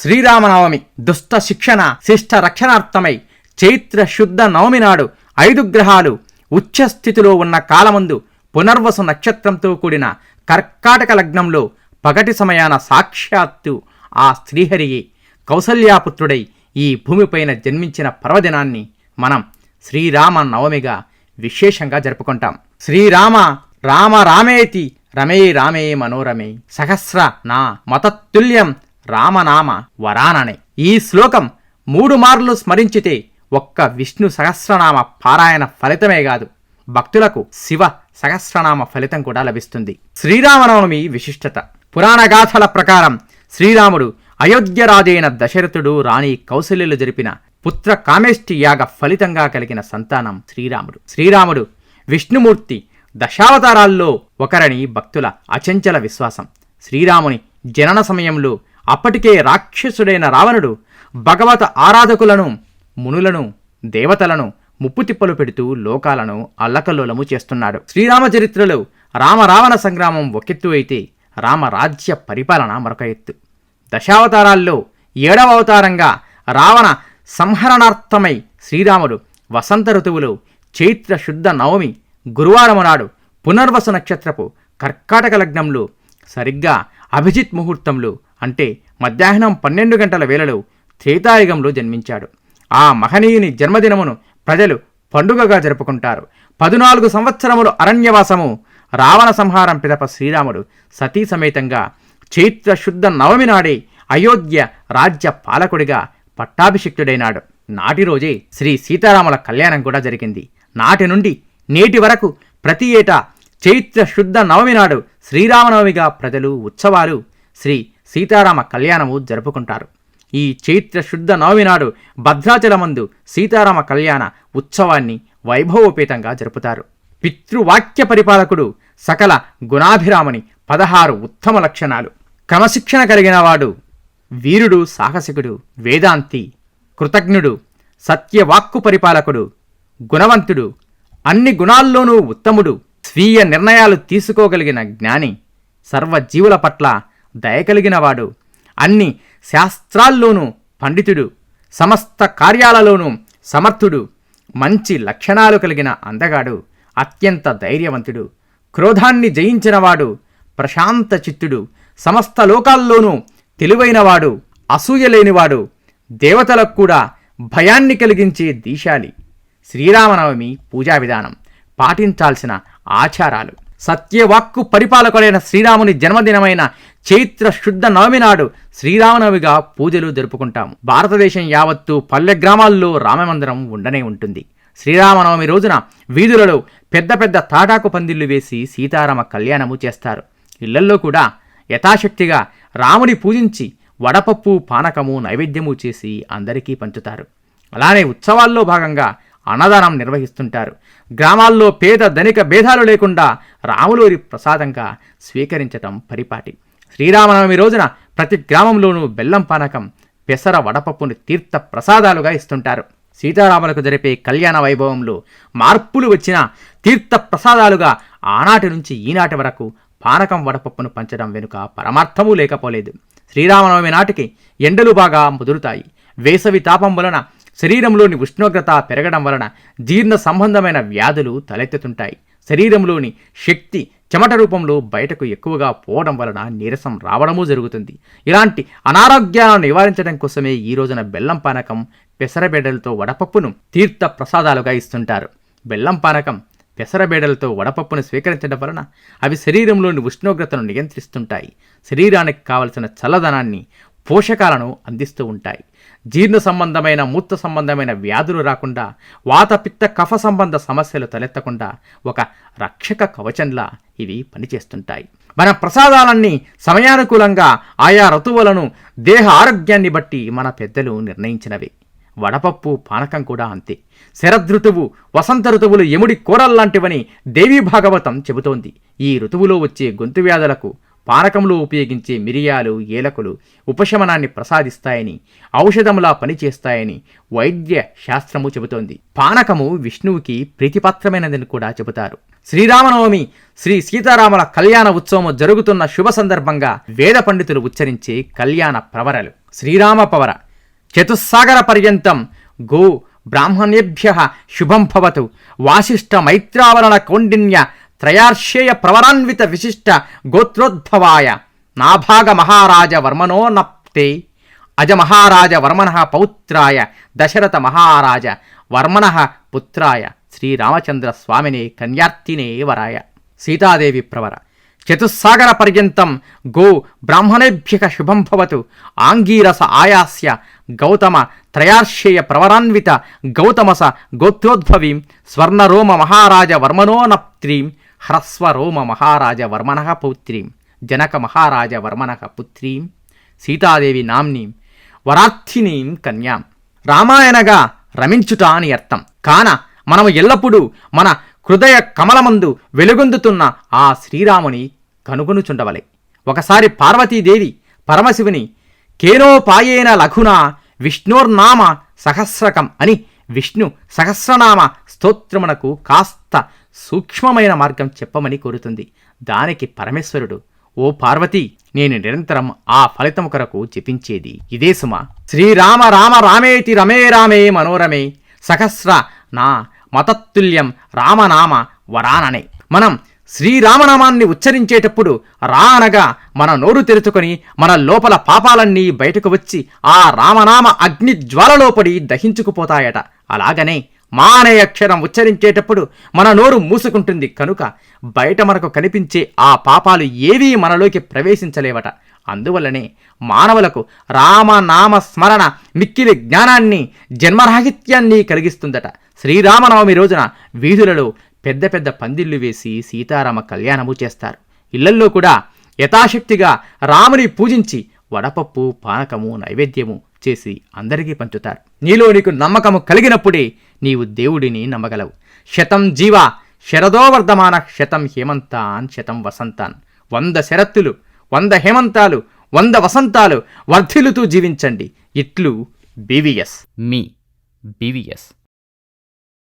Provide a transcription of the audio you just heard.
శ్రీరామనవమి దుష్ట శిక్షణ శిష్ట రక్షణార్థమై చైత్ర శుద్ధ నవమి నాడు ఐదు గ్రహాలు ఉచ్చస్థితిలో ఉన్న కాలమందు పునర్వసు నక్షత్రంతో కూడిన కర్కాటక లగ్నంలో పగటి సమయాన సాక్షాత్తు ఆ శ్రీహరియే కౌసల్యాపుత్రుడై ఈ భూమిపైన జన్మించిన పర్వదినాన్ని మనం శ్రీరామ నవమిగా విశేషంగా జరుపుకుంటాం. శ్రీరామ రామ రామేతి రమే రామే మనోరమే సహస్ర నా మతత్తుల్యం రామనామ వరాననే. ఈ శ్లోకం మూడు మార్లు స్మరించితే ఒక్క విష్ణు సహస్రనామ పారాయణ ఫలితమే కాదు భక్తులకు శివ సహస్రనామ ఫలితం కూడా లభిస్తుంది. శ్రీరామనవమి విశిష్టత. పురాణ గాథల ప్రకారం శ్రీరాముడు అయోధ్యరాజైన దశరథుడు రాణి కౌశల్యులు జరిపిన పుత్ర కామేష్టి యాగ ఫలితంగా కలిగిన సంతానం శ్రీరాముడు. శ్రీరాముడు విష్ణుమూర్తి దశావతారాల్లో ఒకరని భక్తుల అచంచల విశ్వాసం. శ్రీరాముని జనన సమయంలో అప్పటికే రాక్షసుడైన రావణుడు భగవత ఆరాధకులను మునులను దేవతలను ముప్పుతిప్పలు పెడుతూ లోకాలను అల్లకల్లోలము చేస్తున్నాడు. శ్రీరామ చరిత్రలో రామరావణ సంగ్రామం ఒకెత్తు అయితే రామరాజ్య పరిపాలన మరొక ఎత్తు. దశావతారాల్లో ఏడవ అవతారంగా రావణ సంహరణార్థమై శ్రీరాముడు వసంత ఋతువులో చైత్ర శుద్ధ నవమి గురువారము నాడు పునర్వసు నక్షత్రపు కర్కాటక లగ్నంలో సరిగ్గా అభిజిత్ ముహూర్తంలో అంటే మధ్యాహ్నం పన్నెండు గంటల వేళలో త్రేతాయుగంలో జన్మించాడు. ఆ మహనీయుని జన్మదినమును ప్రజలు పండుగగా జరుపుకుంటారు. పదునాలుగు సంవత్సరములు అరణ్యవాసము రావణ సంహారం పిదప శ్రీరాముడు సతీ సమేతంగా చైత్ర శుద్ధ నవమి నాడే అయోధ్య రాజ్య పాలకుడిగా పట్టాభిషిక్తుడైనాడు. నాటి రోజే శ్రీ సీతారాముల కళ్యాణం కూడా జరిగింది. నాటి నుండి నేటి వరకు ప్రతి ఏటా చైత్ర శుద్ధ నవమి నాడు శ్రీరామనవమిగా ప్రజలు ఉత్సవాలు శ్రీ సీతారామ కళ్యాణము జరుపుకుంటారు. ఈ చైత్ర శుద్ధ నవమి నాడు భద్రాచలమందు సీతారామ కళ్యాణ ఉత్సవాన్ని వైభవోపేతంగా జరుపుతారు. పితృవాక్య పరిపాలకుడు సకల గుణాభిరాముని పదహారు ఉత్తమ లక్షణాలు. క్రమశిక్షణ కలిగినవాడు వీరుడు సాహసికుడు వేదాంతి కృతజ్ఞుడు సత్యవాక్కు పరిపాలకుడు గుణవంతుడు అన్ని గుణాల్లోనూ ఉత్తముడు. స్వీయ నిర్ణయాలు తీసుకోగలిగిన జ్ఞాని సర్వజీవుల పట్ల దయకలిగినవాడు అన్ని శాస్త్రాల్లోనూ పండితుడు సమస్త కార్యాలలోనూ సమర్థుడు మంచి లక్షణాలు కలిగిన అందగాడు అత్యంత ధైర్యవంతుడు క్రోధాన్ని జయించినవాడు ప్రశాంత చిత్తుడు సమస్త లోకాల్లోనూ తెలివైనవాడు అసూయ లేనివాడు దేవతలకు కూడా భయాన్ని కలిగించే దీశాలి. శ్రీరామనవమి పూజా విధానం పాటించాల్సిన ఆచారాలు. సత్యవాక్కు పరిపాలకుడైన శ్రీరాముని జన్మదినమైన చైత్ర శుద్ధ నవమి నాడు శ్రీరామనవమిగా పూజలు జరుపుకుంటాము. భారతదేశం యావత్తు పల్లె గ్రామాల్లో రామమందిరం ఉండనే ఉంటుంది. శ్రీరామనవమి రోజున వీధులలో పెద్ద పెద్ద తాటాకు పందిళ్ళు వేసి సీతారామ కళ్యాణము చేస్తారు. ఇళ్ళల్లో కూడా యథాశక్తిగా రాముని పూజించి వడపప్పు పానకము నైవేద్యము చేసి అందరికీ పంచుతారు. అలానే ఉత్సవాల్లో భాగంగా అన్నదానం నిర్వహిస్తుంటారు. గ్రామాల్లో పేద ధనిక భేదాలు లేకుండా రాములూరి ప్రసాదంగా స్వీకరించటం పరిపాటి. శ్రీరామనవమి రోజున ప్రతి గ్రామంలోనూ బెల్లం పానకం పెసర వడపప్పును తీర్థ ప్రసాదాలుగా ఇస్తుంటారు. సీతారాములకు జరిపే కళ్యాణ వైభవంలో మార్పులు వచ్చిన తీర్థ ప్రసాదాలుగా ఆనాటి నుంచి ఈనాటి వరకు పానకం వడపప్పును పంచడం వెనుక పరమార్థమూ లేకపోలేదు. శ్రీరామనవమి నాటికి ఎండలు బాగా ముదురుతాయి. వేసవి తాపం వలన శరీరంలోని ఉష్ణోగ్రత పెరగడం వలన జీర్ణ సంబంధమైన వ్యాధులు తలెత్తుతుంటాయి. శరీరంలోని శక్తి చెమట రూపంలో బయటకు ఎక్కువగా పోవడం వలన నీరసం రావడము జరుగుతుంది. ఇలాంటి అనారోగ్యాలను నివారించడం కోసమే ఈ రోజున బెల్లం పానకం పెసరబేడలతో వడపప్పును తీర్థ ప్రసాదాలుగా ఇస్తుంటారు. బెల్లం పానకం పెసరబేడలతో వడపప్పును స్వీకరించడం వలన అవి శరీరంలోని ఉష్ణోగ్రతను నియంత్రిస్తుంటాయి. శరీరానికి కావలసిన చల్లదనాన్ని పోషకాలను అందిస్తూ ఉంటాయి. జీర్ణ సంబంధమైన మూత్ర సంబంధమైన వ్యాధులు రాకుండా వాత పిత్త కఫ సంబంధ సమస్యలు తలెత్తకుండా ఒక రక్షక కవచంలా ఇవి పనిచేస్తుంటాయి. మన ప్రసాదాలన్నీ సమయానుకూలంగా ఆయా ఋతువులను దేహ ఆరోగ్యాన్ని బట్టి మన పెద్దలు నిర్ణయించినవి. వడపప్పు పానకం కూడా అంతే. శరదృతువు వసంత ఋతువులు ఎముడి కూరల్లాంటివని దేవీ భాగవతం చెబుతోంది. ఈ ఋతువులో వచ్చే గొంతు వ్యాధులకు పానకంలో ఉపయోగించే మిరియాలు ఏలకులు ఉపశమనాన్ని ప్రసాదిస్తాయని ఔషధములా పనిచేస్తాయని వైద్య శాస్త్రము చెబుతోంది. పానకము విష్ణువుకి ప్రీతిపాత్రమైనదని కూడా చెబుతారు. శ్రీరామనవమి శ్రీ సీతారాముల కళ్యాణ ఉత్సవము జరుగుతున్న శుభ సందర్భంగా వేద పండితులు ఉచ్చరించే కళ్యాణ ప్రవరలు. శ్రీరామ పవర. చతుస్సాగర పర్యంతం గో బ్రాహ్మణేభ్య శుభం భవతు. వాసిష్ఠ మైత్రావరణ కౌండిన్య త్రయార్షేయ ప్రవరాన్విత విశిష్ట గోత్రోద్భవాయ నాభాగ మహారాజ వర్మనో నప్తే అజ మహారాజ వర్మన పౌత్రాయ దశరథ మహారాజ వర్మన పుత్రాయ శ్రీరామచంద్ర స్వామిని కన్యార్తినే వరాయ. సీతాదేవి ప్రవర. చతుస్సాగర పర్యంతం గో బ్రాహ్మణేభ్య శుభం భవతు. ఆంగీరస ఆయాస్య గౌతమ త్రయార్షేయ ప్రవరాన్విత గౌతమస గోత్రోద్భవీం స్వర్ణరోమ మహారాజ వర్మనో నప్త్రీం హ్రస్వరోమ మహారాజ వర్మణ పౌత్రీం జనక మహారాజ వర్మణ పుత్రీం సీతాదేవి నామ్నీం వరార్థినీం కన్యాం రామాయణగా రమించుట అని అర్థం కాన మనము ఎల్లప్పుడూ మన హృదయ కమలమందు వెలుగొందుతున్న ఆ శ్రీరాముని కనుగొనుచుండవలే ఒకసారి పార్వతీదేవి పరమశివుని కేనోపాయేన లఘునా విష్ణోర్నామ సహస్రకం అని విష్ణు సహస్రనామ స్తోత్రమునకు కాస్త సూక్ష్మమైన మార్గం చెప్పమని కోరుతుంది. దానికి పరమేశ్వరుడు ఓ పార్వతి నేను నిరంతరం ఆ ఫలితము కొరకు జపించేది ఇదే సుమ. శ్రీరామ రామ రామేతి రమే రామే మనోరమే సహస్ర నా మతత్తుల్యం రామనామ వరాననే. మనం శ్రీరామనామాన్ని ఉచ్చరించేటప్పుడు రా అనగా మన నోరు తెరుచుకొని మన లోపల పాపాలన్నీ బయటకు వచ్చి ఆ రామనామ అగ్ని జ్వాలలో పడి దహించుకుపోతాయట. అలాగనే మా అనే అక్షరం ఉచ్చరించేటప్పుడు మన నోరు మూసుకుంటుంది. కనుక బయట మనకు కనిపించే ఆ పాపాలు ఏవీ మనలోకి ప్రవేశించలేవట. అందువల్లనే మానవులకు రామనామ స్మరణ మిక్కిలి జ్ఞానాన్ని జన్మరాహిత్యాన్ని కలిగిస్తుందట. శ్రీరామనవమి రోజున వీధులలో పెద్ద పెద్ద పందిళ్ళు వేసి సీతారామ కళ్యాణము చేస్తారు. ఇళ్ళల్లో కూడా యథాశక్తిగా రాముని పూజించి వడపప్పు పానకము నైవేద్యము చేసి అందరికీ పంచుతారు. నీలో నీకు నమ్మకము కలిగినప్పుడే నీవు దేవుడిని నమ్మగలవు. శతం జీవ శరదోవర్ధమాన శతం హేమంతాన్ శతం వసంతాన్. వంద శరత్తులు వంద హేమంతాలు వంద వసంతాలు వర్ధిల్లుతూ జీవించండి. ఇట్లు బీవీఎస్. మీ బీవీఎస్.